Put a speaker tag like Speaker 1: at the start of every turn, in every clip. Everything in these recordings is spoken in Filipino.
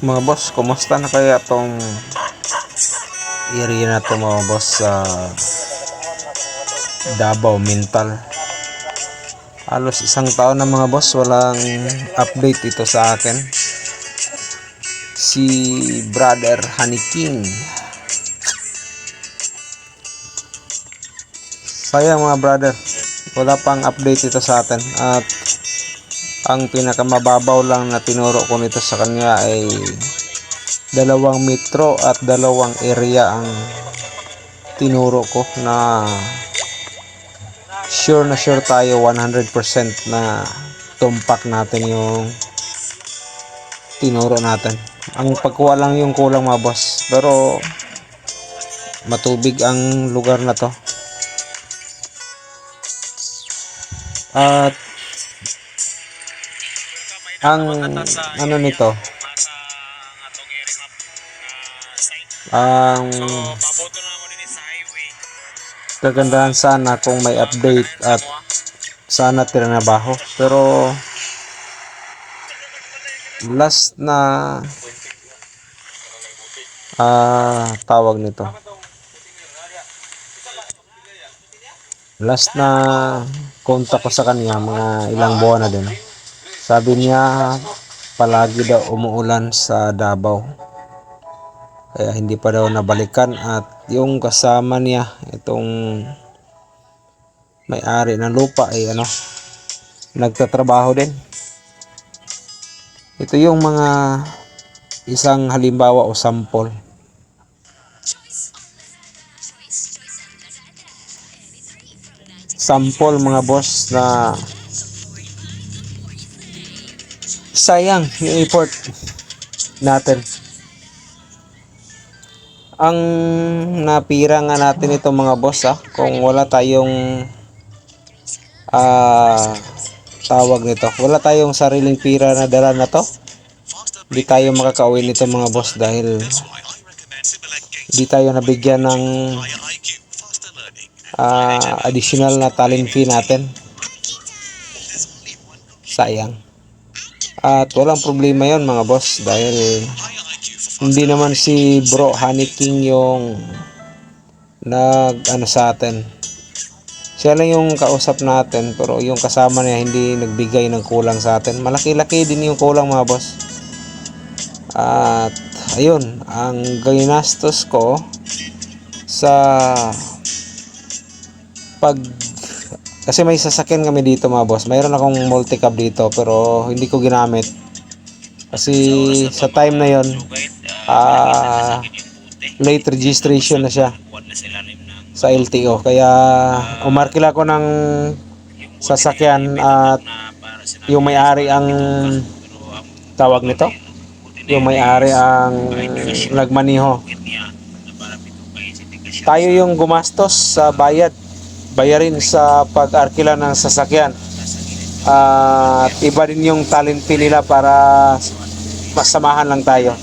Speaker 1: Mga boss, kumusta na kaya tong area na to mga boss sa Davao Mental? Halos isang taon na mga boss, walang update ito sa akin. Si Brother Honey King. Sayang mga brother, wala pang update ito sa atin. At ang pinakamababaw lang na tinuro ko nito sa kanya ay dalawang metro at dalawang area ang tinuro ko na sure na sure tayo 100% na tumpak natin yung tinuro natin. Ang pagkuha lang yung kulang mga boss. Pero matubig ang lugar na to. At ang ano nito? Ang
Speaker 2: na
Speaker 1: kagandahan sana kung may update at sana tiranabaho pero last na ah tawag nito. Last na contact ko sa kanya mga ilang buwan na din sabi niya palagi daw umuulan sa Davao. Kaya hindi pa daw nabalikan. At yung kasama niya itong may-ari ng lupa ay ano nagtatrabaho din. Ito yung mga isang halimbawa o sample sample mga boss na sayang yung effort natin. Ang napira nga natin ito mga boss ah kung wala tayong ah tawag nito. Wala tayong sariling pira na dala na to. Hindi tayo makakauwi nito mga boss dahil hindi tayo nabigyan ng ah, additional na talent fee natin. Sayang at walang problema yon mga boss dahil hindi naman si bro Honey King yung nag ano sa atin. Siya lang yung kausap natin pero yung kasama niya hindi nagbigay ng kulang sa atin. Malaki-laki din yung kulang mga boss. At ayun ang ginastos ko sa pag kasi may sasakyan kami dito mga boss. Mayroon akong multi-cab dito pero hindi ko ginamit. Kasi sa time na yon ah late registration na siya sa LTO kaya umarkila ko ng sasakyan at yung may-ari ang tawag nito? Yung may-ari ang nagmaniho. Tayo yung gumastos sa bayad bayarin sa pag-arkila ng sasakyan. At iba din yung talent fee nila para masamahan lang tayo.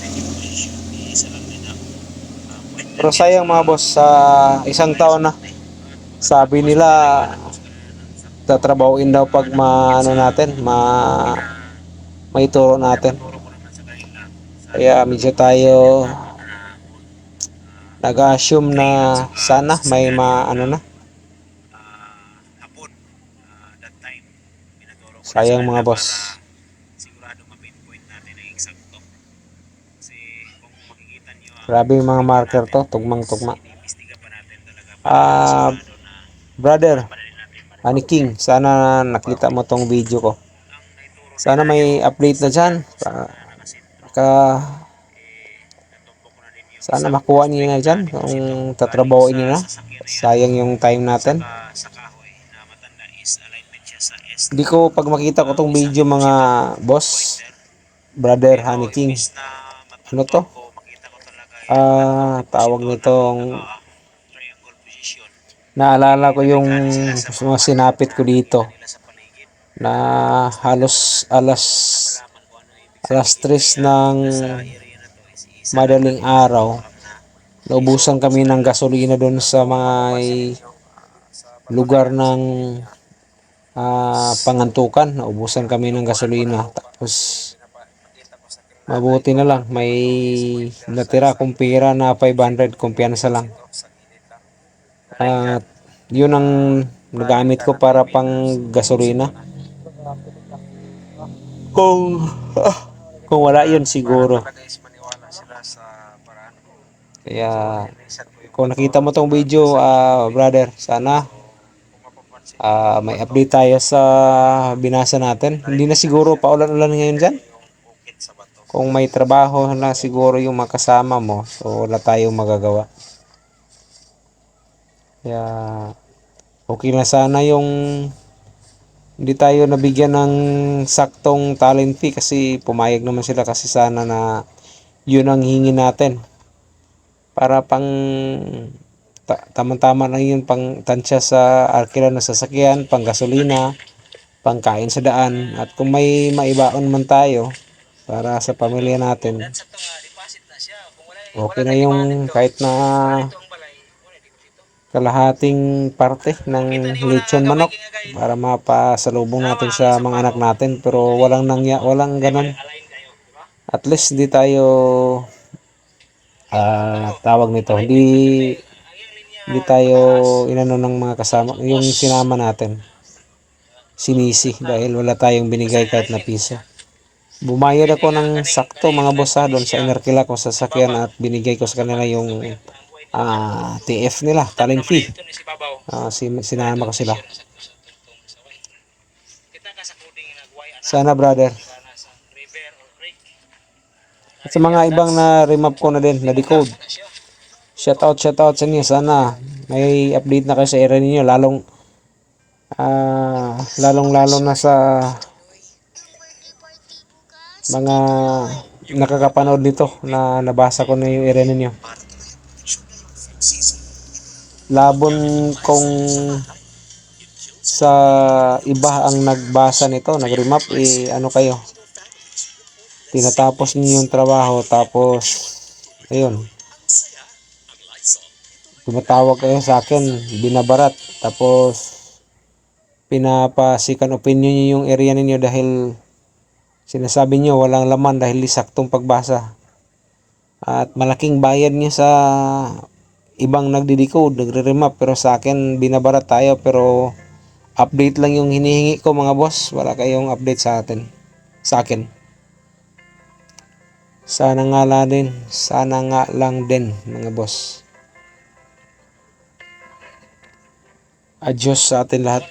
Speaker 1: Pero sayang mga boss sa isang taon na sabi nila tatrabahuin daw pag maano natin ma maituro natin. Kaya medyo tayo nag-assume na sana may maano na
Speaker 2: hapon ah, that time pinaturo ko na
Speaker 1: sayang mga boss.
Speaker 2: sigurado ma-pinpoint natin ang eksakto. Kasi kung makikita ang
Speaker 1: grabe yung mga marker to tugmang tugma.
Speaker 2: imbestiga pa natin talaga.
Speaker 1: Ah
Speaker 2: na
Speaker 1: brother Honey King sana nakita mo tong video ko. Sana may update na dyan. Ka sana makuha niyo na dyan kung tatrabahoin niyo na. Sayang yung time natin
Speaker 2: ah, sa kahoy na matanda is alignment siya sa S
Speaker 1: hindi ko pag makita ko tong video mga boss brother Honey King. Ano to? Ah tawag nitong naalala ko yung mga sinapit ko dito na halos alas alas 3 ng madaling araw. Naubusan kami ng gasolina doon sa mga lugar ng ah, pangantukan naubusan kami ng gasolina tapos Mabuti na lang, may natira kong pera na 500, kumpiyansa lang. At yun ang nagamit ko para pang gasolina. Kung kung wala yun siguro. Kaya kung nakita mo tong video, ah, brother, sana ah, may update tayo sa binasa natin. Hindi na siguro paulan-ulan ngayon dyan. Kung may trabaho na siguro yung makasama mo, so wala tayong magagawa. Kaya okay na sana yung hindi tayo nabigyan ng saktong talent fee kasi pumayag naman sila kasi sana na yun ang hingi natin. Para pang ta- tama-tama na yun pang tansya sa arkila na sasakyan, pang gasolina, pangkain sa daan. At kung may maibaon man tayo para sa pamilya natin, okay na yung kahit na kalahating parte ng lechon manok para mapasalubong natin sa mga anak natin pero walang nangya walang ganun at least di tayo ah tawag nito hindi hindi tayo inano ng mga kasama yung sinama natin sinisi dahil wala tayong binigay kahit na piso bumayad ako ng sakto mga boss doon sa inerkila ko sa sasakyan at binigay ko sa kanila yung ah, TF nila talent fee
Speaker 2: si,
Speaker 1: sinama ko sila. Sana brother. At sa mga ibang na remap ko na din, na decode. Shout out, shout out sa inyo. Sana may update na kayo sa area ninyo. Lalong, ah, lalong lalo na sa mga nakakapanood nito na nabasa ko na yung area ninyo. Labon kung sa iba ang nagbasa nito, nag-remap, eh, ano kayo, tinatapos niyo yung trabaho tapos ayun tumatawag kayo sa akin binabarat. Tapos pinapasikan opinion niyo yung area ninyo dahil sinasabi niyo walang laman dahil saktong pagbasa. At malaking bayad niyo sa ibang nagdi-decode nagre-remap. Pero sa akin binabarat tayo. Pero update lang yung hinihingi ko mga boss. Wala kayong update sa atin sa akin. Sana nga lang din. Sana nga lang din, mga boss. Adios sa atin lahat.